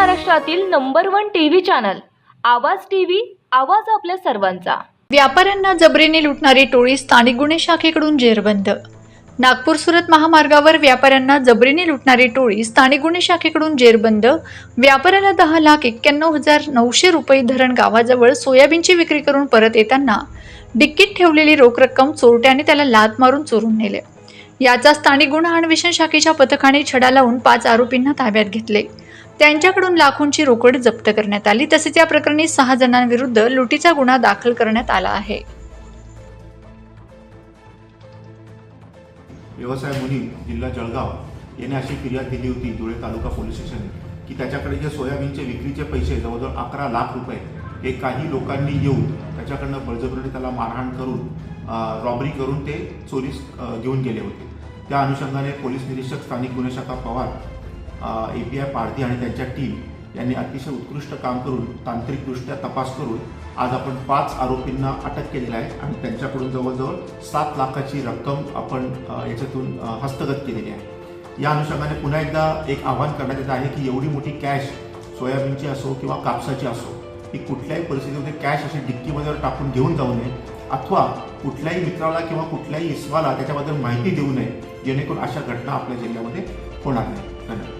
महाराष्ट्रातील number one TV channel Awaaz TV Awaaz आपल्या सर्वांचा. व्यापाऱ्यांना जबरीने लुटणारी टोळी स्थानिक गुन्हे शाखेकडून जेरबंद. नागपूर सुरत महामार्गावर व्यापाऱ्यांना जबरीने लुटणारी टोळी स्थानिक गुन्हे शाखेकडून जेरबंद. व्यापाऱ्याला दहा लाख एक्क्याण्णव हजार नऊशे रुपये धरण गावाजवळ सोयाबीनची विक्री करून परत येताना डिक्कीत ठेवलेली रोख रक्कम चोरट्याने त्याला लात मारून चोरून नेले. याचा स्थानिक गुन्हा अन्वेषण शाखेच्या पथकाने छडा लावून पाच आरोपींना ताब्यात घेतले. त्यांच्याकडून लाखोंची रोकड जप्त करण्यात आली. तसेच या प्रकरणी सहा जणांविरुद्ध लुटीचा गुन्हा दाखल करण्यात आला आहे. व्यवसाय मुनी जिल्हा जळगाव याने अशी फिर्याद दिली होती धुळे तालुका पोलीस स्टेशन की त्याच्याकडे जे सोयाबीनचे विक्रीचे पैसे जवळजवळ अकरा लाख रुपये हे काही लोकांनी येऊन त्याच्याकडनं बळजबरीने त्याला मारहाण करून रॉबरी करून ते चोरीस घेऊन गेले होते. त्या अनुषंगाने पोलीस निरीक्षक स्थानिक गुन्हे शाखा Pawar A P I Pardhi आणि त्यांच्या टीम यांनी अतिशय उत्कृष्ट काम करून तांत्रिकदृष्ट्या तपास करून आज आपण पाच आरोपींना अटक केलेली आहे आणि त्यांच्याकडून जवळजवळ सात लाखाची रक्कम आपण याच्यातून हस्तगत केलेली आहे. या अनुषंगाने पुन्हा एकदा एक आव्हान करण्यात येत आहे की एवढी मोठी कॅश सोयाबीनची असो किंवा कापसाची असो ही कुठल्याही परिस्थितीमध्ये कॅश अशी डिक्कीमध्ये टाकून घेऊन जाऊ नये अथवा कुठल्याही मित्राला किंवा कुठल्याही इस्वाला त्याच्याबद्दल माहिती देऊ नये जेणेकरून अशा घटना आपल्या जिल्ह्यामध्ये होणार नाही धन्यवाद.